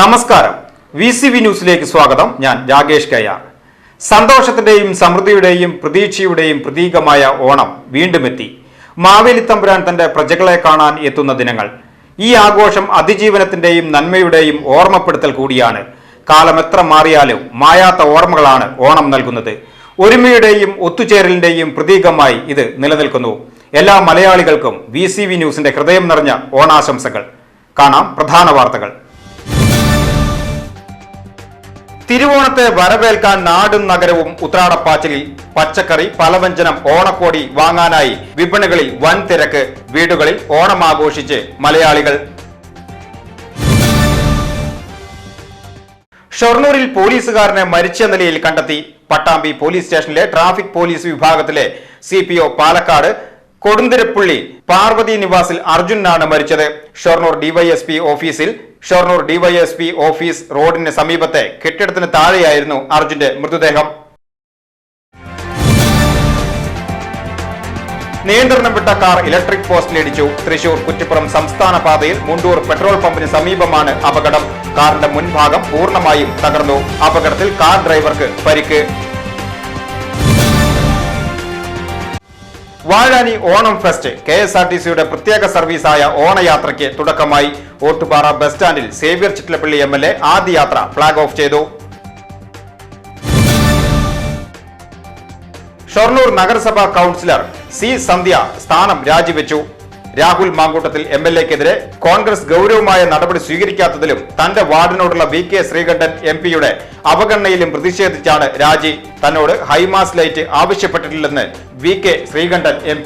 നമസ്കാരം. V C V ന്യൂസിലേക്ക് സ്വാഗതം. ഞാൻ രാകേഷ് കയ്യാർ. സന്തോഷത്തിന്റെയും സമൃദ്ധിയുടെയും പ്രതീക്ഷയുടെയും പ്രതീകമായ ഓണം വീണ്ടും എത്തി മാവേലി തമ്പുരാൻ തന്റെ പ്രജകളെ കാണാൻ എത്തുന്ന ദിനങ്ങൾ. ഈ ആഘോഷം അതിജീവനത്തിന്റെയും നന്മയുടെയും ഓർമ്മപ്പെടുത്തൽ കൂടിയാണ്. കാലം എത്ര മാറിയാലും മായാത്ത ഓർമ്മകളാണ് ഓണം നൽകുന്നത്. ഒരുമയുടെയും ഒത്തുചേരലിന്റെയും പ്രതീകമായി ഇത് നിലനിൽക്കുന്നു. എല്ലാ മലയാളികൾക്കും വി സി വി ന്യൂസിന്റെ ഹൃദയം നിറഞ്ഞ ഓണാശംസകൾ. കാണാം പ്രധാന വാർത്തകൾ. തിരുവോണത്തെ വരവേൽക്കാൻ നാടും നഗരവും ഉത്രാടപ്പാച്ചിലിൽ പച്ചക്കറി പലവ്യഞ്ജനം ഓണക്കോടി വാങ്ങാനായി വിപണികളിൽ വൻ തിരക്ക് വീടുകളിൽ ഓണം ആഘോഷിച്ച് മലയാളികൾ. ഷൊർണൂരിൽ പോലീസുകാരനെ മരിച്ച നിലയിൽ കണ്ടെത്തി പട്ടാമ്പി പോലീസ് സ്റ്റേഷനിലെ ട്രാഫിക് പോലീസ് വിഭാഗത്തിലെ C P O Palakkad Kodunthirappully Parvathi നിവാസിൽ അർജുനാണ് മരിച്ചത്. ഷൊർണൂർ ഡിവൈഎസ്പി ഓഫീസിൽ ഷൊർണൂർ ഡിവൈഎസ്പി ഓഫീസ് റോഡിന് സമീപത്തെ കെട്ടിടത്തിന് താഴെയായിരുന്നു അർജുന്റെ മൃതദേഹം. നിയന്ത്രണം വിട്ട കാർ ഇലക്ട്രിക് പോസ്റ്റിലിടിച്ചു തൃശൂർ കുറ്റിപ്പുറം സംസ്ഥാന പാതയിൽ മുണ്ടൂർ പെട്രോൾ പമ്പിന് സമീപമാണ് അപകടം. കാറിന്റെ മുൻഭാഗം പൂർണമായും തകർന്നു. അപകടത്തിൽ കാർ ഡ്രൈവർക്ക് പരിക്ക്. Vazhani Onam fest K S R T സിയുടെ പ്രത്യേക സർവീസായ ഓണയാത്രയ്ക്ക് തുടക്കമായി. ഓട്ടുപാറ ബസ് സ്റ്റാൻഡിൽ Xavier Chittilappilly M L A ആദ്യ യാത്ര ഫ്ളാഗ് ഓഫ് ചെയ്തു. ഷൊർണൂർ നഗരസഭാ കൗൺസിലർ സി സന്ധ്യ സ്ഥാനം രാജിവെച്ചു. രാഹുൽ മാങ്കൂട്ടത്തിൽ എം എൽ എക്കെതിരെ കോൺഗ്രസ് ഗൌരവമായ നടപടി സ്വീകരിക്കാത്തതിലും തന്റെ വാർഡിനോടുള്ള വി കെ ശ്രീകണ്ഠൻ എം പിയുടെ അവഗണനയിലും പ്രതിഷേധിച്ചാണ് രാജി. തന്നോട് ഹൈമാസ് ലൈറ്റ് ആവശ്യപ്പെട്ടിട്ടില്ലെന്ന് വി കെ ശ്രീകണ്ഠൻ എം